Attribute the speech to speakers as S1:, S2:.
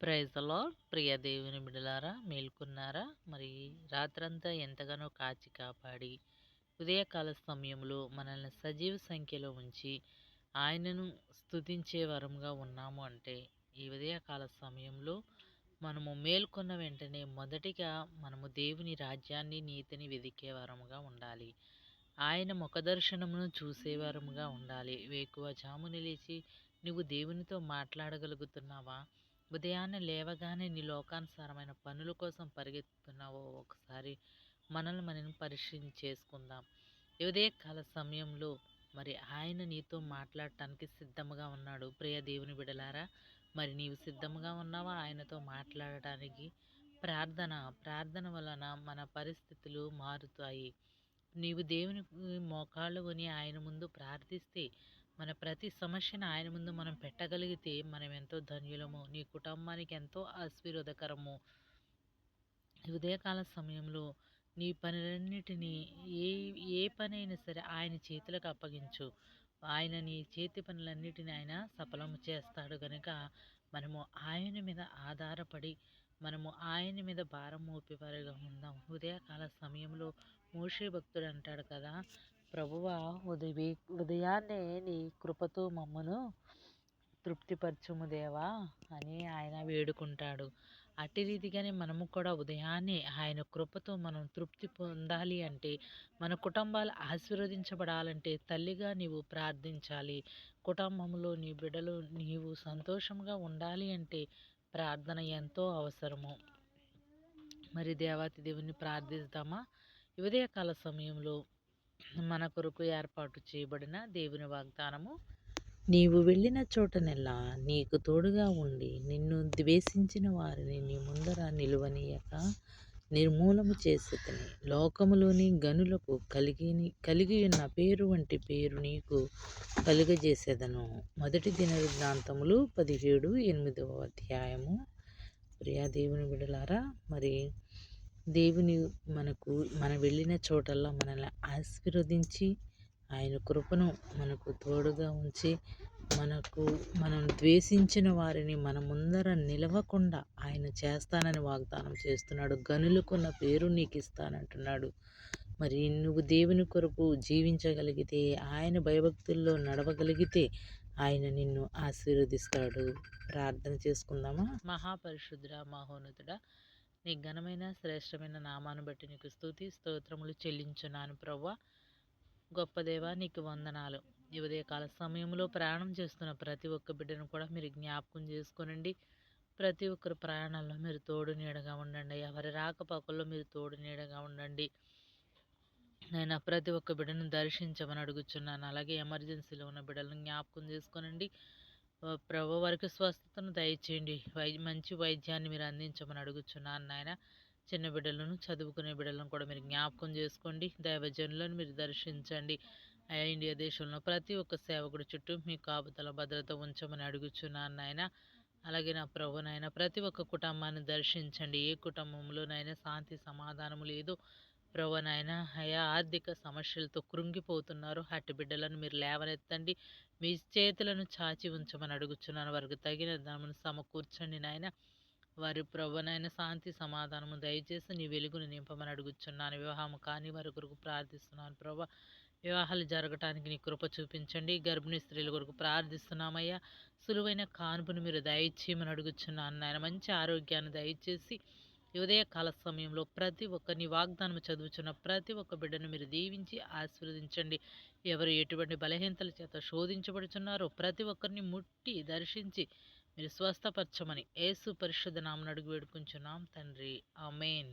S1: ప్రైజలో ప్రియ దేవుని బిడలారా మేల్కొన్నారా? మరి రాత్రంతా ఎంతగానో కాచి కాపాడి ఉదయకాల సమయంలో మనల్ని సజీవ సంఖ్యలో ఉంచి ఆయనను స్థుతించే వరంగా ఉన్నాము అంటే ఈ ఉదయకాల సమయంలో మనము మేల్కొన్న వెంటనే మొదటిగా మనము దేవుని రాజ్యాన్ని నీతిని వెదికే వరముగా ఉండాలి. ఆయన ముఖదర్శనమును చూసేవారముగా ఉండాలి. వేకువ జాముని లేచి నువ్వు దేవునితో మాట్లాడగలుగుతున్నావా? ఉదయాన్నే లేవగానే నీ లోకానుసారమైన పనుల కోసం పరిగెత్తుతున్నావో ఒకసారి మనల్ని మనం పరిశీలన చేసుకుందాం. కాల సమయంలో మరి ఆయన నీతో మాట్లాడటానికి సిద్ధంగా ఉన్నాడు. ప్రియ దేవుని బిడలారా మరి నీవు సిద్ధంగా ఉన్నావా? ఆయనతో మాట్లాడటానికి ప్రార్థన ప్రార్థన వలన మన పరిస్థితులు మారుతాయి. నీవు దేవుని మోకాళ్ళు కొని ఆయన ముందు ప్రార్థిస్తే మన ప్రతి సమస్యను ఆయన ముందు మనం పెట్టగలిగితే మనం ఎంతో ధన్యులము. నీ కుటుంబానికి ఎంతో ఆశీర్వదకరము. ఉదయకాల సమయంలో నీ పనులన్నిటినీ ఏ ఏ పని అయినా సరే ఆయన చేతులకు అప్పగించు. ఆయన నీ చేతి పనులన్నిటిని ఆయన సఫలము చేస్తాడు కనుక మనము ఆయన మీద ఆధారపడి మనము ఆయన మీద భారం మోపేవారుగా ఉందాం. ఉదయకాల సమయంలో మోషే భక్తుడు అంటాడు కదా ప్రభువా ఉదయ ఉదయాన్నే నీ కృపతో మమ్మను తృప్తిపరచుము దేవా అని ఆయన వేడుకుంటాడు. అట్టి రీతిగానే మనము కూడా ఉదయాన్నే ఆయన కృపతో మనం తృప్తి పొందాలి అంటే మన కుటుంబాలు ఆశీర్వదించబడాలంటే తల్లిగా నీవు ప్రార్థించాలి. కుటుంబంలో నీ బిడ్డలు నీవు సంతోషంగా ఉండాలి అంటే ప్రార్థన ఎంతో అవసరము. మరి దేవాతి దేవుని ప్రార్థిస్తామా? ఉదయకాల సమయంలో మన కొరకు ఏర్పాటు చేయబడిన దేవుని వాగ్దానము. నీవు వెళ్ళిన చోటనెల్లా నీకు తోడుగా ఉండి నిన్ను ద్వేషించిన వారిని నీ ముందర నిలువనీయక. నిర్మూలము చేసేతని. లోకములోని గనులకు కలిగి కలిగి ఉన్న పేరు వంటి పేరు నీకు కలుగజేసేదను. మొదటి దిన వృద్ధాంతములు పదిహేడు ఎనిమిదవ అధ్యాయము. ప్రియా దేవుని విడలారా మరి దేవుని మనకు మనం వెళ్ళిన చోటల్లా మనల్ని ఆశీర్వదించి ఆయన కృపను మనకు తోడుగా ఉంచి మనకు మనం ద్వేషించిన వారిని మన ముందర నిలవకుండా ఆయన చేస్తానని వాగ్దానం చేస్తున్నాడు. గనులుకున్న పేరు నీకు ఇస్తానంటున్నాడు. మరి నువ్వు దేవుని కొరకు జీవించగలిగితే ఆయన భయభక్తుల్లో నడవగలిగితే ఆయన నిన్ను ఆశీర్వదిస్తాడు. ప్రార్థన చేసుకుందామా? మహాపరిశుద్ర మహోన్నతుడా నీ ఘనమైన శ్రేష్టమైన నామాను బట్టి నీకు స్థుతి స్తోత్రములు చెల్లించున్నాను ప్రవ్వ. గొప్ప దేవ నీకు వందనాలు. ఈ ఉదయకాల సమయంలో ప్రయాణం చేస్తున్న ప్రతి ఒక్క బిడ్డను కూడా మీరు జ్ఞాపకం చేసుకోనండి. ప్రతి ఒక్కరు ప్రయాణాల్లో మీరు తోడు నీడగా ఉండండి. ఎవరి రాకపోకల్లో మీరు తోడు నీడగా ఉండండి. నేను ప్రతి ఒక్క బిడ్డను దర్శించమని అడుగుచున్నాను. అలాగే ఎమర్జెన్సీలో ఉన్న బిడ్డలను జ్ఞాపకం చేసుకోనండి. ప్రభు వారికి స్వస్థతను దయచేయండి. వై మంచి వైద్యాన్ని మీరు అందించమని అడుగుచున్నాను నాయన. చిన్న బిడ్డలను చదువుకునే బిడ్డలను కూడా మీరు జ్ఞాపకం చేసుకోండి. దైవజనులను మీరు దర్శించండి. ఇండియా దేశంలో ప్రతి ఒక్క సేవకుడి చుట్టూ మీ కాపుతల భద్రత ఉంచమని అడుగుచున్నాను నాయన. అలాగే నా ప్రభునైనా ప్రతి ఒక్క కుటుంబాన్ని దర్శించండి. ఏ కుటుంబంలోనైనా శాంతి సమాధానము లేదు. ప్రభు అయా ఆర్థిక సమస్యలతో కృంగిపోతున్నారు. హట్టి బిడ్డలను మీరు లేవనెత్తండి. మీ చేతులను చాచి ఉంచమని అడుగుచున్నాను. వారికి తగిన ధనమును సమకూర్చండి నాయన. వారి ప్రభునైన శాంతి సమాధానము దయచేసి నీ వెలుగును నింపమని అడుగుచున్నాను. వివాహము కాని వారి కొరకు ప్రార్థిస్తున్నాను ప్రభా. వివాహాలు జరగటానికి నీ కృప చూపించండి. గర్భిణీ స్త్రీల కొరకు ప్రార్థిస్తున్నామయ్యా. సులువైన కానుపును మీరు దయచేయమని అడుగుచున్నాను నాయన. మంచి ఆరోగ్యాన్ని దయచేసి ఉదయకాల సమయంలో ప్రతి ఒక్కరిని వాగ్దానం చదువుచున్న ప్రతి ఒక్క బిడ్డను మీరు దీవించి ఆశీర్వదించండి. ఎవరు ఎటువంటి బలహీనతల చేత శోధించబడుచున్నారో ప్రతి ఒక్కరిని ముట్టి దర్శించి మీరు స్వస్థపరచమని ఏసు పరిశుద్ధ నామను అడుగు వేడుకుంటున్నాం తండ్రి. ఆమెన్.